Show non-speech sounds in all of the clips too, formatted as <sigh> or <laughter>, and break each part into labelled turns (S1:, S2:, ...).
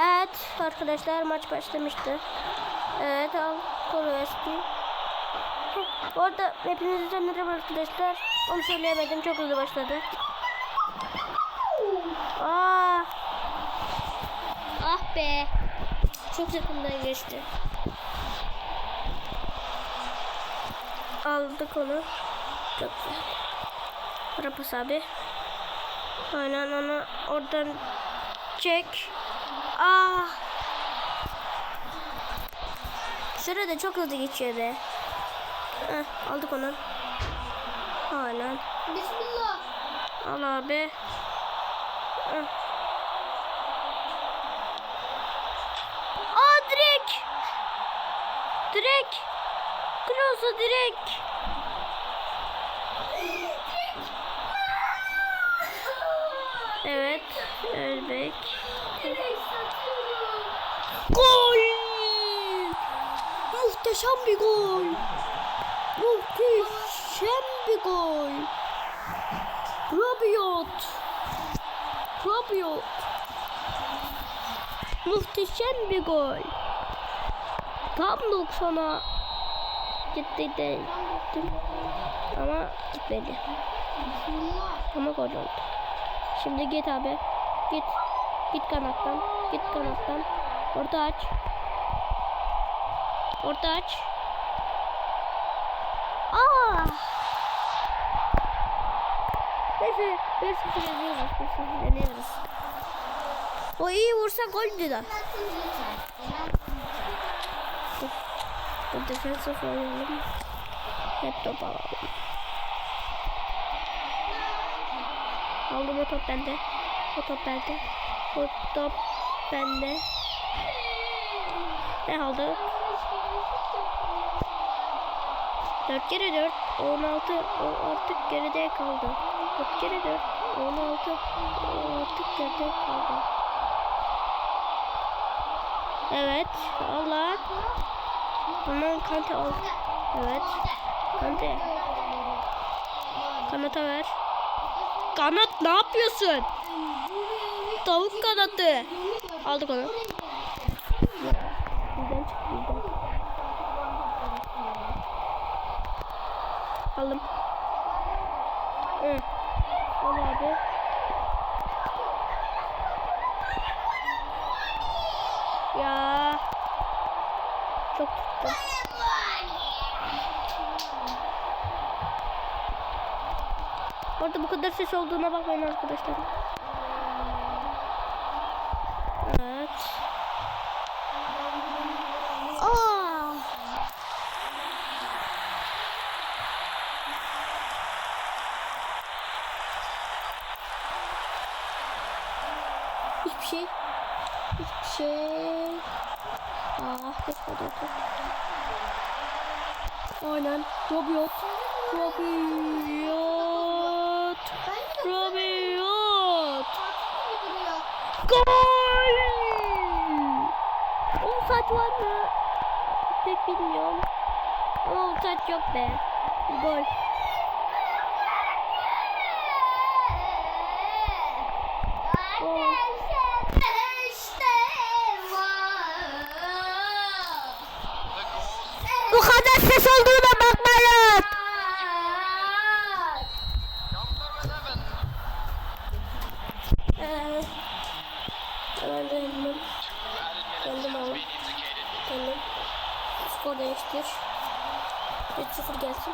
S1: Evet arkadaşlar maç başlamıştı. Evet al Koloveski. Bu arada hepinize merhaba arkadaşlar. Onu söyleyemedim çok hızlı başladı. Aa,
S2: Ah be.
S1: çok yakından geçti. Aldık onu. Çok güzel. Rapus abi. Aynen onu oradan çek. Ah. Süre de çok hızlı geçiyor be. Heh, aldık onu. Aynen.
S2: Bismillah.
S1: Al abi. Heh. Aa direkt. Direkt. Kroos'a direkt. Evet. Ölbek. Gol! Muhteşem bir gol. Muhteşem bir gol. Rabiot. Rabiot. Muhteşem bir gol. Tam 90'a gitti de gittim. Ama gitmedi. Ama gol oldu. Şimdi git abi. Git. Git kanattan. Git kanattan. Orta aç. Orta aç. Aa! Neyse 1-0 yeniyoruz. 1-0 yeniyoruz. O iyi vursa goldü da. Bu defensif oynayalım. Hep top alalım. Aldım o top bende. O top bende. O top bende. Ne aldı? 4 kere 4 16 o artık geride kaldı. 4 kere 4 16 o artık geride kaldı. Evet Allah. Hemen kante al. Evet. Kante. Kanata ver. Kanat ne yapıyorsun? Tavuk kanatı. Aldık onu. Birden çıktı birden. Aldım. Hı. Al abi. Ya. Çok tuttum. Orada bu kadar ses olduğuna bakmayın arkadaşlar. Evet. Aa! Hiçbir şey. Hiçbir şey. Ah, geçmedi. Aynen. Robot. Robot. Robot. Gol! Offside var mı? Pek bilmiyorum. Ama offside yok be. Gol. Elmem. Kendim aldım. Kendim. Skor değiştir. 3-0 gelsin.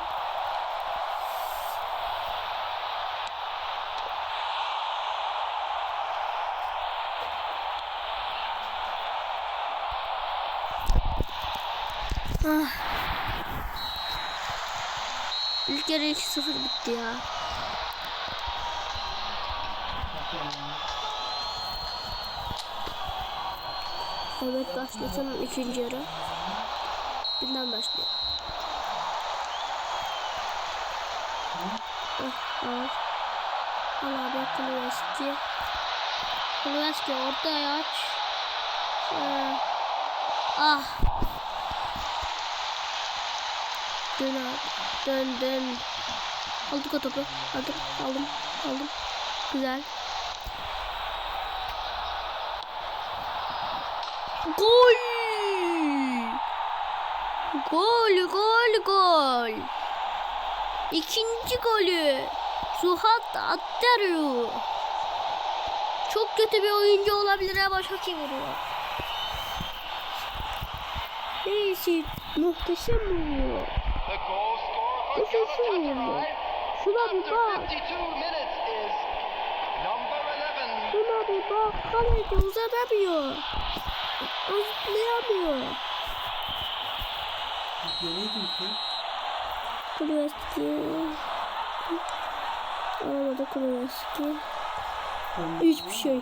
S1: Ah. İlk yarı 2-0 bitti ya. Evet başlasın ikinci yarı. Binden başlıyor. Ah, al. Al abi Kuluveski. Kuluveski ortaya aç. Ee, ah. Dön abi. Dön dön. Aldık o topu. Aldım. Aldım. Aldım. Güzel. Gol! Gol, gol, gol. İkinci golü. Suhat Atteru. Çok kötü bir oyuncu olabilir ama çok iyi vuruyor. Neyse, muhteşem vuruyor. Muhteşem vuruyor. Şuna bir bak.
S3: 52 minutes is number 11.
S1: Şuna bir bak. Kaleci uzanamıyor. Uzatlayamıyor.
S4: Yeniydim ki.
S1: Kuleski. Olmadı Kuleski.
S4: Ben-
S1: Hiçbir şey.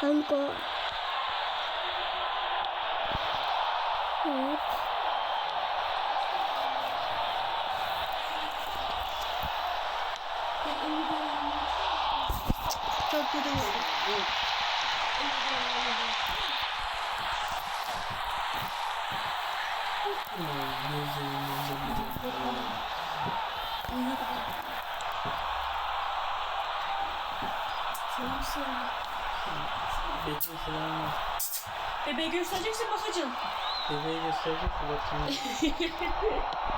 S1: Kanka. Evet. Kötü oldu.
S4: Bekle selam ver.
S5: Bebeği göstereceksin bakacağım.
S4: Bebeği gösterecek mi <laughs>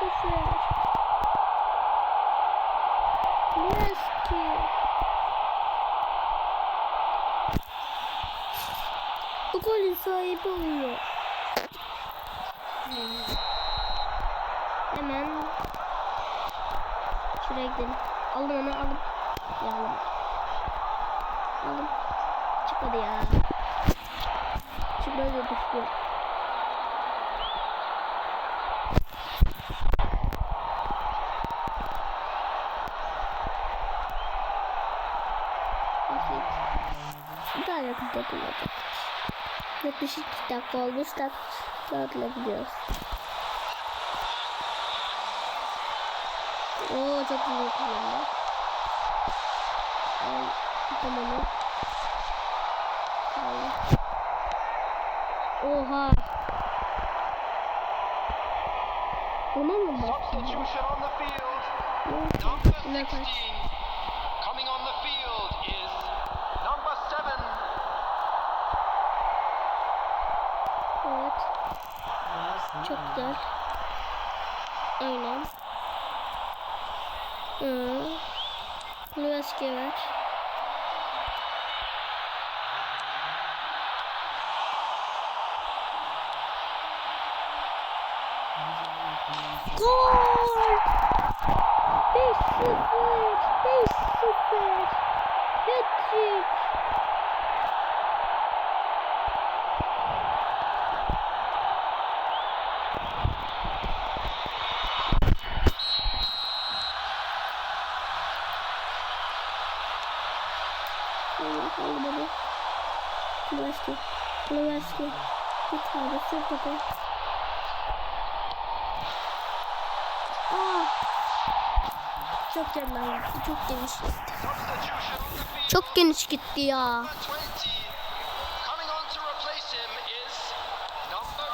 S1: 4-0. Leski. Bu golün sahibi oluyor. Hemen şuraya gidelim. Alın onu alın. Ya alın. Alın. Çıkmadı ya. Çıkmadı düştü. Kız yapılacak. Yaklaşık 2 dakika olmuş. Tak dağıtılabiliyoruz. Oo çok güzel kullandı. Al tamamı. Al. Oha. Buna mı bak?
S3: Substitution on the field. Number
S1: Buna
S3: 16.
S1: kaç.
S3: Coming on the field is number 7.
S1: Evet. Güzel. Aynen. Hı. Leveski var. Gol! 5-0! 5-0! Hat-trick! Allah olmadı. Leveski. Leveski. Bir tane sırtladı. Aa! Çok canlı. Çok geniş gitti. Çok geniş gitti ya.
S3: Number 20. Coming on to replace him is number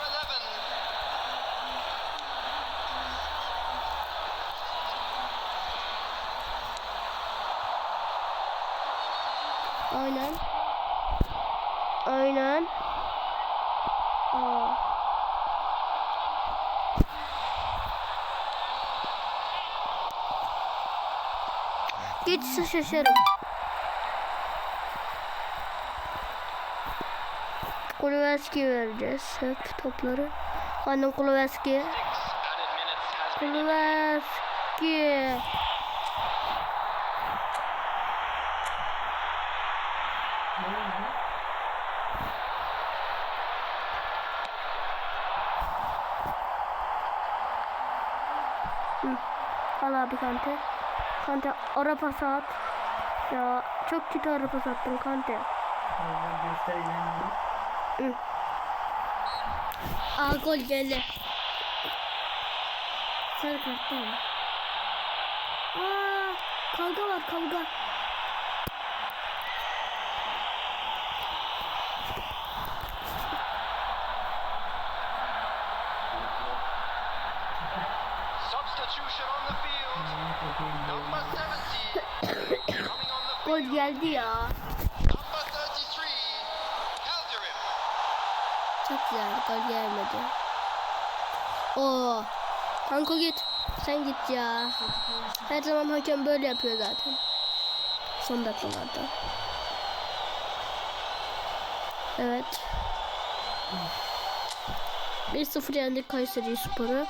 S3: 11.
S1: Aynen. Aynen. Aa. Geçse şaşarım. Kuleveski vereceğiz hep topları. Annem
S3: been
S1: Kuleveski. Hı. Al abi Kante. Kante ara pas at. Ya çok kötü ara pas attın Kante. Aa gol geldi. Sarı kart değil mi? Aa kavga var kavga.
S3: Field.
S1: geldi ya.
S3: Number 33, Calderim.
S1: Çok güzel gol gelmedi. Oo. Kanka git. Sen git ya. Her zaman hakem böyle yapıyor zaten. Son dakikalarda. Evet. 1-0 yendik Kayseri Spor'u.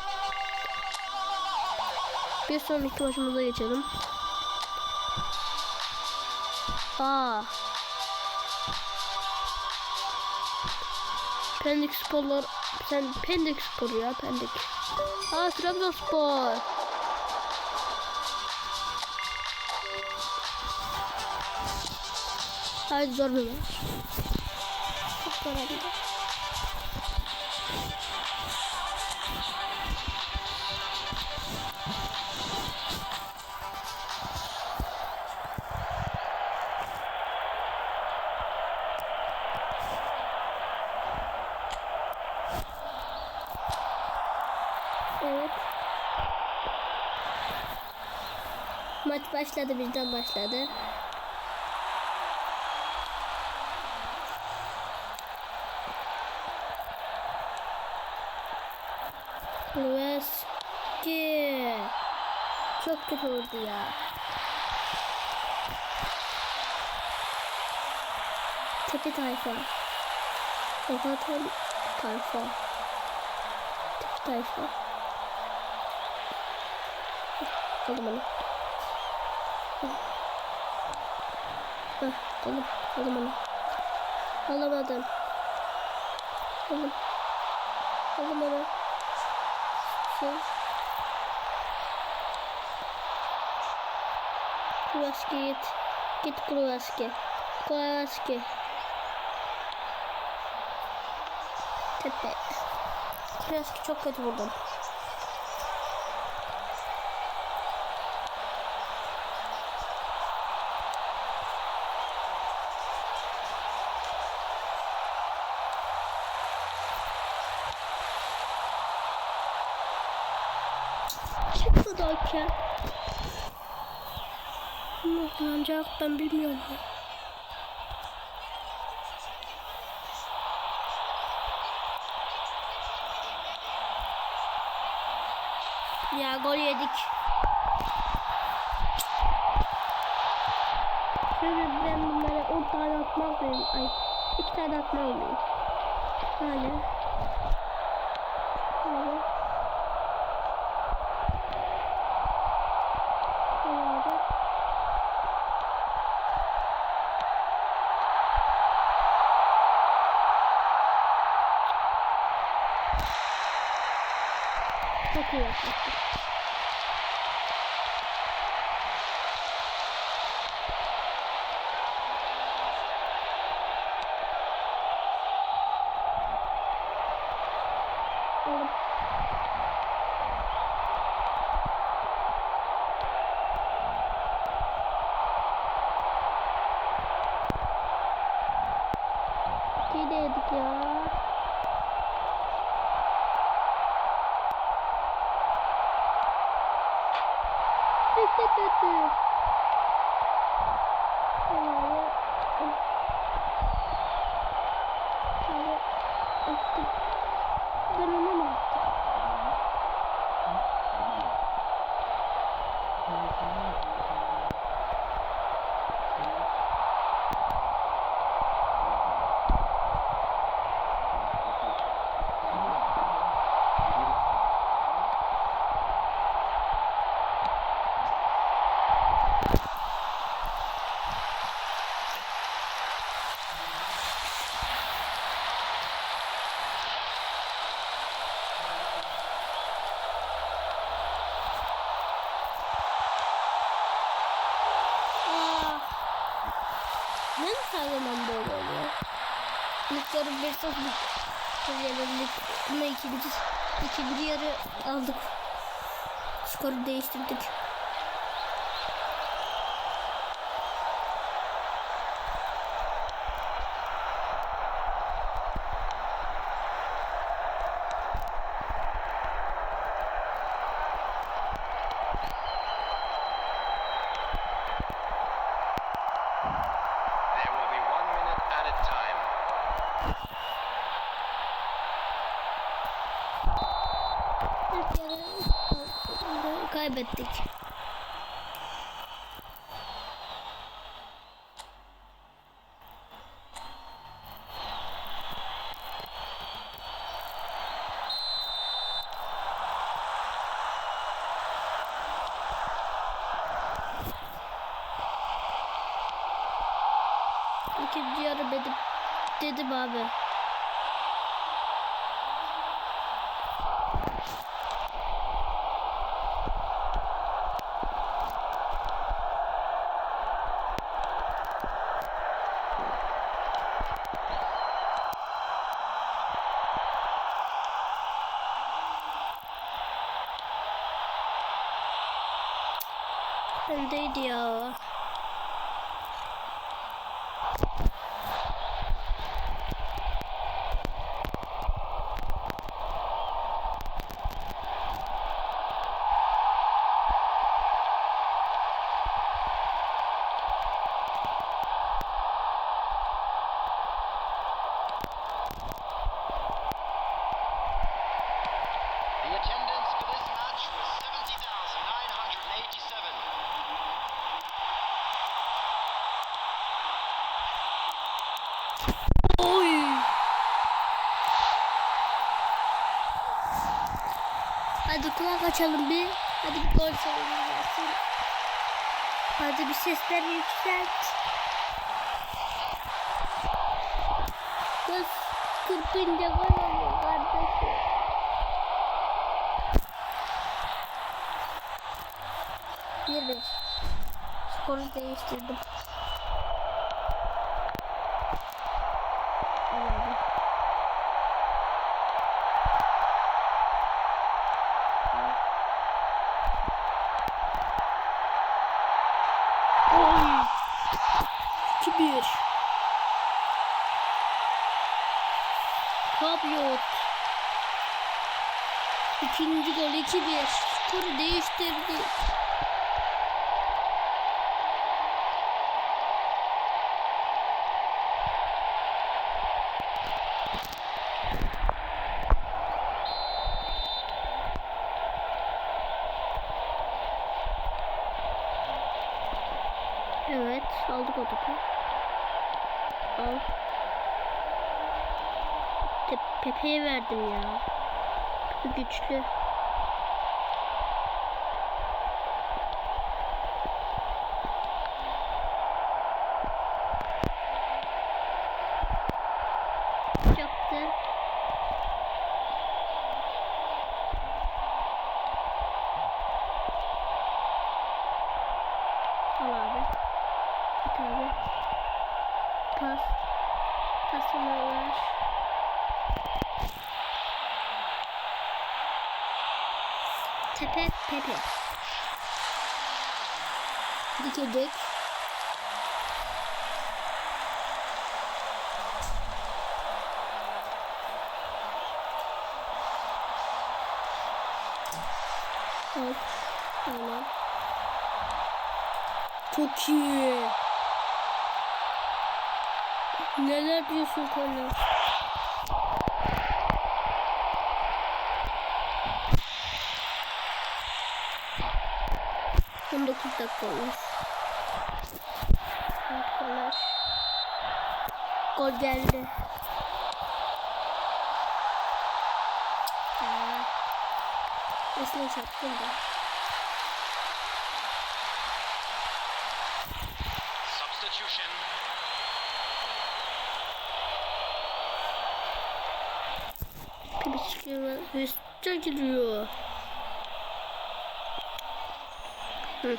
S1: Bir sonraki maçımıza geçelim. Aa. Pendik Sporlar sen Pendik Spor ya Pendik. Aa Trabzonspor. Haydi zor bir maç. Çok zor hem de. Maç başladı birden başladı. Leveski. Çok kötü oldu ya. Kötü tayfa. Kapatan tayfa. Kötü tayfa. Aldım onu. Hah, aldım, aldım onu. Alamadım. Aldım. Aldım onu. Şey. Kulaski git. Git Kulaski. Kulaski. Tepe. Kulaski çok kötü vurdum. Hakem. Nasıl ancak ben bilmiyorum. ya. Gol yedik. Şöyle ben bunlara 10 tane atmak mıyım? Ay 2 tane atmak mıyım? Böyle. Böyle. Çok iyi yapmışsın. Bye. her zaman böyle oluyor. Miktarı bir sıfır. Yarılık. Ama ikinci, ikinci yarı aldık. Skoru değiştirdik. Kaybettik. İkinci yarı dedim, dedim abi. Öndeydi ya. Açalım bir. Hadi bir gol salonu gelsin. Hadi bir sesler yükselt. Kız kırpınca gol oluyor kardeşim. Bir bir. Skoru değiştirdim. Anladım. Oy. 2-1. Kabyot. İkinci gol 2-1. Değiştirdi. Evet, aldık o topu. Al. Te Pepe'ye verdim ya. Pepe güçlü. Yaptı. Al abi. Git abi. Pas. Pasını ver. Tepe Pepe. Dikecek. Al. Tamam. Çok iyi. Neler diyorsun konu? Olmuş. Dakikalar. Gol geldi. Resmen çarptım da.
S3: Substitution.
S1: Pipi çıkıyor. Üstte gidiyor. Hı.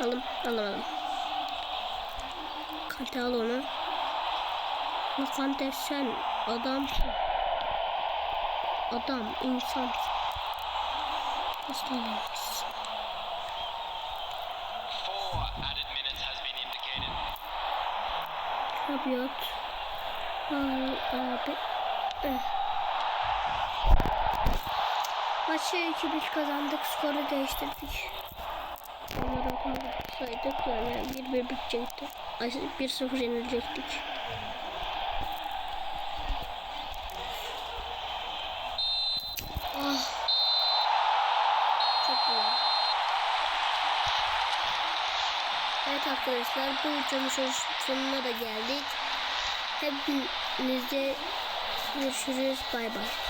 S1: Alım. Alım. Kante al onu. Furkan sen adamsın. Adam, insan. Nasıl
S3: indicated.
S1: Rabiot. Ay abi. Eh. Maçı 2-1 kazandık. Skoru değiştirdik. Okumasaydık yani 1-1 bitecekti. Ay 1-0 yenilecektik. Ah. Çok güzel. Evet arkadaşlar bu videonun sonuna da geldik. Hepinize görüşürüz. Bay bay.